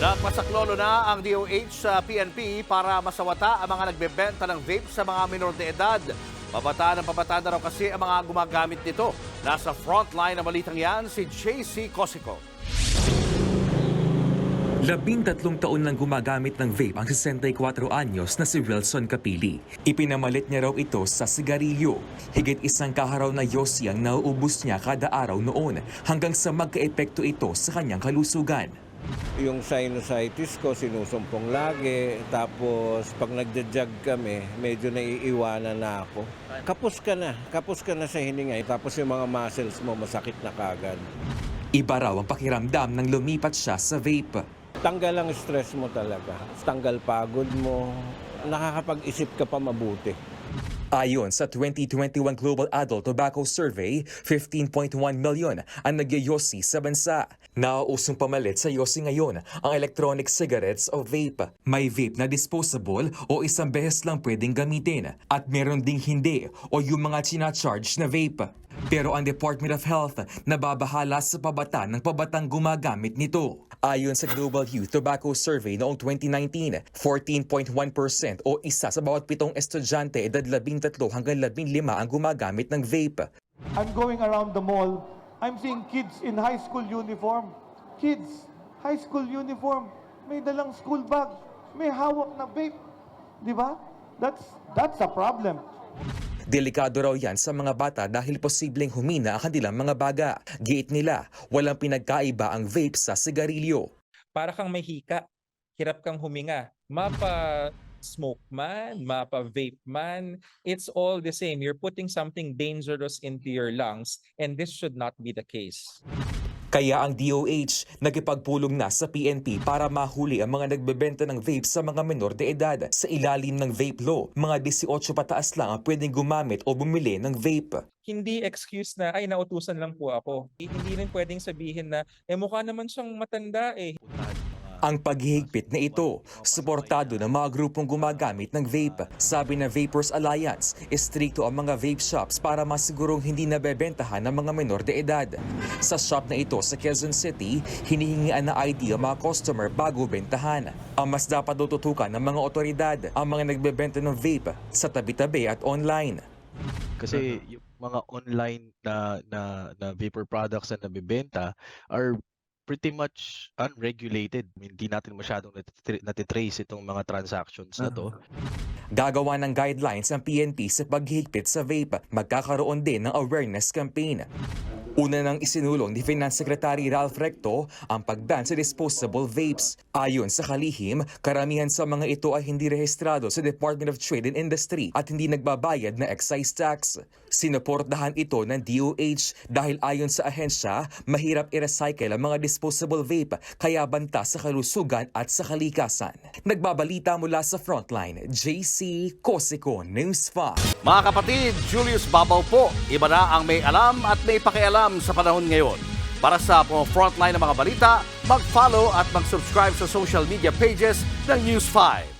Nagpasaklolo na ang DOH sa PNP para masawata ang mga nagbebenta ng vape sa mga minor de edad. Pabataan ng pabataan na raw kasi ang mga gumagamit nito. Nasa frontline ng balitang yan si JC Cosico. Labing tatlong taon nang gumagamit ng vape ang 64 anyos na si Wilson Capili. Ipinamalit niya raw ito sa sigarilyo. Higit isang kaharaw na yosi ang nauubos niya kada araw noon hanggang sa magkaepekto ito sa kanyang kalusugan. Yung sinusitis ko, sinusumpong lagi. Tapos, pag nagja-jog kami, medyo naiiwanan na ako. Kapos ka na. Kapos ka na sa hininga. Tapos yung mga muscles mo, masakit na kagad. Iba raw ang pakiramdam nang lumipat siya sa vape. Tanggal ang stress mo talaga. Tanggal pagod mo. Nakakapag-isip ka pa mabuti. Ayon sa 2021 Global Adult Tobacco Survey, 15.1 million ang nagyayosi sa bansa. Nauusong pamalit sa yosi ngayon ang electronic cigarettes o vape. May vape na disposable o isang beses lang pwedeng gamitin at meron ding hindi o yung mga charge na vape. Pero ang Department of Health nababahala sa pabata ng pabatang gumagamit nito. Ayon sa Global Youth Tobacco Survey noong 2019, 14.1% o isa sa bawat pitong estudyante edad 13 hanggang 15 ang gumagamit ng vape. I'm going around the mall. I'm seeing kids in high school uniform. Kids, high school uniform. May dalang school bag. May hawak na vape. Di ba? That's, that's a problem. Delikado raw yan sa mga bata dahil posibleng humina ang kanilang mga baga. Giit nila, walang pinagkaiba ang vape sa sigarilyo. para kang may hika, hirap kang huminga. Mapa smoke man, mapa vape man, it's all the same. You're putting something dangerous into your lungs and this should not be the case. Kaya ang DOH nagipagpulong na sa PNP para mahuli ang mga nagbebenta ng vape sa mga menor de edad. Sa ilalim ng vape law, mga 18 pataas lang ang pwedeng gumamit o bumili ng vape. Hindi excuse na, ay nautusan lang po ako. Hindi rin pwedeng sabihin na, eh mukha naman siyang matanda eh. Ang paghihigpit na ito, suportado ng mga grupong gumagamit ng vape. Sabi ng Vapors Alliance, istrikto ang mga vape shops para masigurong hindi nabebentahan ng mga menor de edad. Sa shop na ito sa Quezon City, hinihingian na ID ang mga customer bago bentahan. Ang mas dapat tututukan ng mga otoridad ang mga nagbebenta ng vape sa tabi-tabi at online. Kasi yung mga online na na na vapor products na nabebenta are pretty much unregulated. Hindi natin masyadong natitre- natitrace itong mga transactions na to. Gagawa ng guidelines ang PNP sa paghihigpit sa vape. Magkakaroon din ng awareness campaign. Una nang isinulong ni Finance Secretary Ralph Recto ang pagban sa disposable vapes. Ayon sa kalihim, karamihan sa mga ito ay hindi rehistrado sa Department of Trade and Industry at hindi nagbabayad na excise tax. Sinuportahan ito ng DOH dahil ayon sa ahensya, mahirap i-recycle ang mga disposable vape kaya banta sa kalusugan at sa kalikasan. Nagbabalita mula sa Frontline, JC Cosico News 5. Mga kapatid, Julius Babaw po. Iba na ang may alam at may pakialam sa panahon ngayon. Para sa mga frontline ng mga balita, mag-follow at mag-subscribe sa social media pages ng News 5.